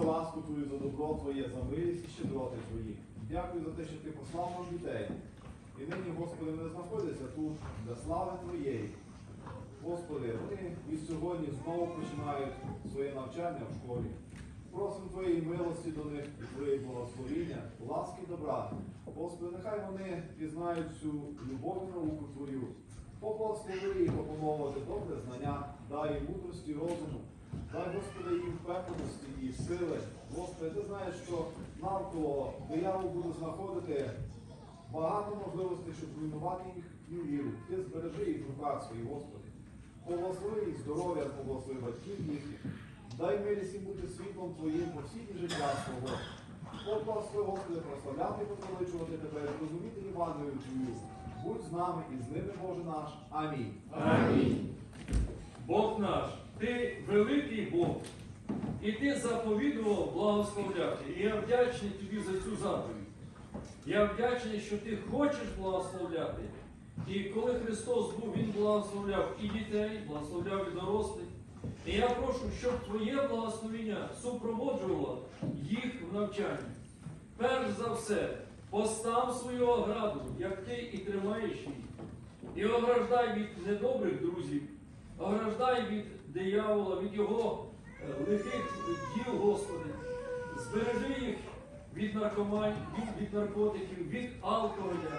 ласку Твою, за добро Твоє, за милість і щедроти Твої. Дякую за те, що Ти послав нам дітей. І нині, Господи, вони знаходяться тут для слави Твоєї. Господи, вони і сьогодні знову починають своє навчання в школі. Просимо Твоєї милості до них і Твоєї благословіння, ласки добра. Господи, нехай вони пізнають цю любов і науку Твою. Поблагослови їх опановувати добре знання, дай їм мудрості і розуму, дай, Господи, їм впевненості і сили. Господи, ти знаєш, що навколо диявол буде знаходити багато можливостей, щоб руйнувати їхню віру. Ти збережи їх в руках своїх, Господи. Поблагослови їх здоров'я, поблагослови батьків їхніх. Дай милість їм бути світлом Твоїм по всій життя свого. Поблагослови, Господи, прославляти, позвеличувати Тебе, розуміти Євангелію Твою. Будь з нами і з ними, Боже наш. Амінь. Амінь. Бог наш, ти великий Бог, і ти заповідував благословляти. І я вдячний тобі за цю заповідь. Я вдячний, що ти хочеш благословляти. І коли Христос був, Він благословляв і дітей, благословляв і дорослих. І я прошу, щоб твоє благословення супроводжувало їх в навчанні. Перш за все, постав свою ограду, як ти і тримаєш її. І ограждай від недобрих друзів, ограждай від диявола, від його е, лихих діл, Господи. Збережи їх від наркомань, від, наркотиків, від алкоголя,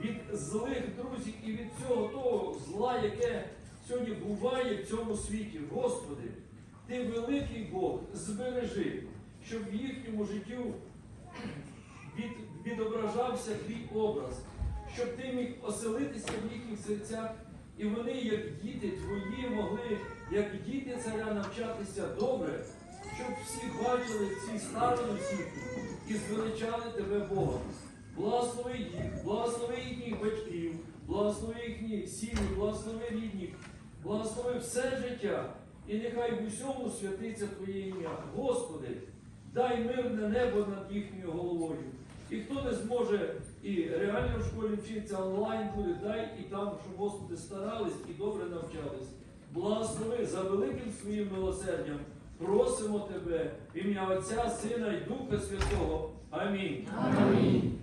від злих друзів і від всього того зла, яке сьогодні буває в цьому світі. Господи, Ти великий Бог, збережи, щоб в їхньому життю від, відображався твій образ, щоб ти міг оселитися в їхніх серцях, і вони, як діти могли, як діти царя, навчатися добре, щоб всі бачили в цій старому світі і звеличали тебе Бога. Благослови їх, благослови їхніх батьків, благослови їхні сім'ї, благослови рідних, благослови все життя, і нехай в усьому святиться Твоє ім'я. Господи, дай мирне небо над їхньою головою. І хто не зможе і реально в школі вчитися онлайн буде, дай і там, щоб Господи старались і добре навчались. Благослови за великим своїм милосердям. Просимо Тебе в ім'я Отця, Сина і Духа Святого. Амінь. Амінь.